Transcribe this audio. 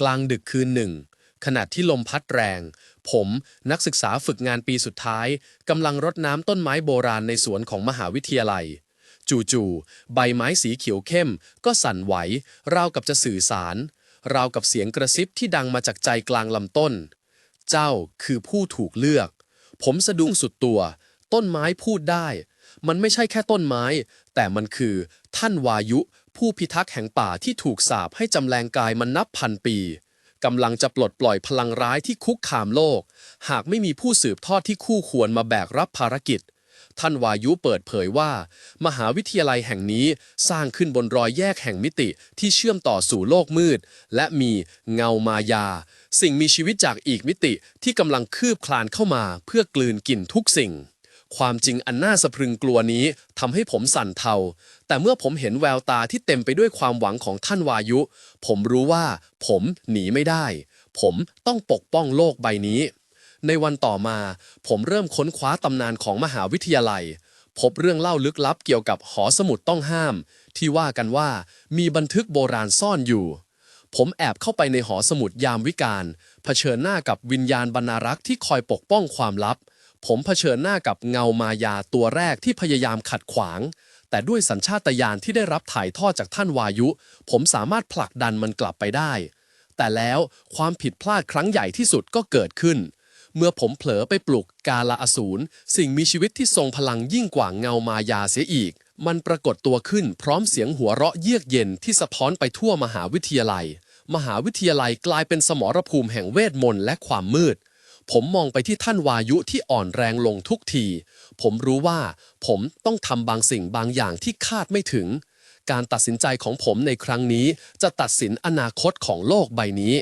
กลางดึกคืนหนึ่ง ขณะที่ลมพัดแรง ผมนักศึกษาฝึกงานปีสุดท้ายกำลังรดน้ำต้นไม้โบราณในสวนของมหาวิทยาลัย จู่ๆใบไม้สีเขียวเข้ม ก็สั่นไหว ราวกับจะสื่อสาร ราวกับเสียงกระซิบที่ดังมาจากใจกลางลำต้น เจ้าคือผู้ถูกเลือก ผมสะดุ้งสุดตัว ต้นไม้พูดได้ มันไม่ใช่แค่ต้นไม้ แต่มันคือท่านวายุ ผู้พิทักษ์แห่งป่าที่ถูกสาปให้จำแรงกายมันนับพันปีกำลังจะปลดปล่อยพลังร้ายที่คุกคามโลก หากไม่มีผู้สืบทอดที่คู่ควรมาแบกรับภารกิจ ท่านวายุเปิดเผยว่า มหาวิทยาลัยแห่งนี้สร้างขึ้นบนรอยแยกแห่งมิติที่เชื่อมต่อสู่โลกมืด และมีเงามายา สิ่งมีชีวิตจากอีกมิติที่กำลังคืบคลานเข้ามาเพื่อกลืนกินทุกสิ่ง ความจริงอันน่าสะพรึงกลัวนี้ทำให้ผมสั่นเทา แต่เมื่อผมเห็นแววตาที่เต็มไปด้วยความหวังของท่านวายุ ผมรู้ว่าผมหนีไม่ได้ ผมต้องปกป้องโลกใบนี้ ในวันต่อมา ผมเริ่มค้นคว้าตำนานของมหาวิทยาลัย พบเรื่องเล่าลึกลับเกี่ยวกับหอสมุดต้องห้าม ที่ว่ากันว่ามีบันทึกโบราณซ่อนอยู่ผมแอบเข้าไปในหอสมุดยามวิกาลเผชิญหน้ากับวิญญาณบรรณารักษ์ที่คอยปกป้องความลับ ผมเผชิญหน้ากับเงามายาตัวแรกที่พยายามขัดขวาง แต่ด้วยสัญชาตญาณที่ได้รับถ่ายทอดจากท่านวายุ ผมสามารถผลักดันมันกลับไปได้ แต่แล้วความผิดพลาดครั้งใหญ่ที่สุดก็เกิดขึ้น เมื่อผมเผลอไปปลุกกาลาอสูรสิ่งมีชีวิตที่ทรงพลังยิ่งกว่าเงามายาเสียอีก มันปรากฏตัวขึ้นพร้อมเสียงหัวเราะเยือกเย็นที่สะท้อนไปทั่วมหาวิทยาลัย มหาวิทยาลัยกลายเป็นสมรภูมิแห่งเวทมนต์และความมืด ผมมองไปที่ท่านวายุที่อ่อนแรงลงทุกที ผมรู้ว่าผมต้องทำบางสิ่งบางอย่างที่คาดไม่ถึง การตัดสินใจของผมในครั้งนี้จะตัดสินอนาคตของโลกใบนี้